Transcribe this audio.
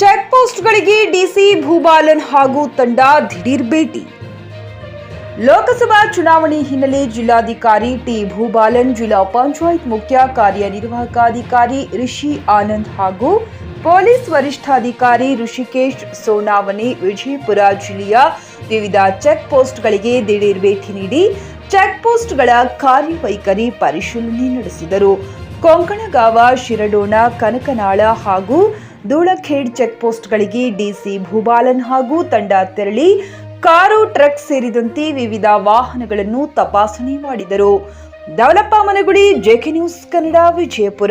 Check ಪೋಸ್ಟ್ಗಳಿಗೆ DC Bhubalan ಹಾಗೂ ತಂಡ ದಿಢೀರ್ ಭೇಟಿ. ಲೋಕಸಭಾ ಚುನಾವಣೆ ಹಿನ್ನೆಲೆ ಜಿಲ್ಲಾಧಿಕಾರಿ ಟಿ ಭೂಬಾಲನ್ ಜಿಲ್ಲಾ ಪಂಚಾಯತ್ ಮುಖ್ಯ ಕಾರ್ಯನಿರ್ವಾಹಕಾಧಿಕಾರಿ ರಿಷಿ ಆನಂದ್ ಹಾಗೂ ಪೊಲೀಸ್ ವರಿಷ್ಠಾಧಿಕಾರಿ ಋಷಿಕೇಶ್ ಸೋನಾವಣಿ, ವಿಜಯಪುರ ಜಿಲ್ಲೆಯ ವಿವಿಧ ಚೆಕ್ ಪೋಸ್ಟ್ಗಳಿಗೆ ದಿಢೀರ್ ಭೇಟಿ ನೀಡಿ ಚೆಕ್ ಪೋಸ್ಟ್ಗಳ ಕಾರ್ಯವೈಖರಿ ಪರಿಶೀಲನೆ ನಡೆಸಿದರು. ಕೊಂಕಣಗಾವ, ಶಿರಡೋಣ, ಕನಕನಾಳ ಹಾಗೂ ಧೂಳಖೇಡ್ ಚೆಕ್ ಪೋಸ್ಟ್ಗಳಿಗೆ ಡಿಸಿ ಭೂಬಾಲನ್ ಹಾಗೂ ತಂಡ ತೆರಳಿ ಕಾರು, ಟ್ರಕ್ ಸೇರಿದಂತೆ ವಿವಿಧ ವಾಹನಗಳನ್ನು ತಪಾಸಣೆ ಮಾಡಿದರು. Davalappa Managudi, JK news Kannada, Vijayapura.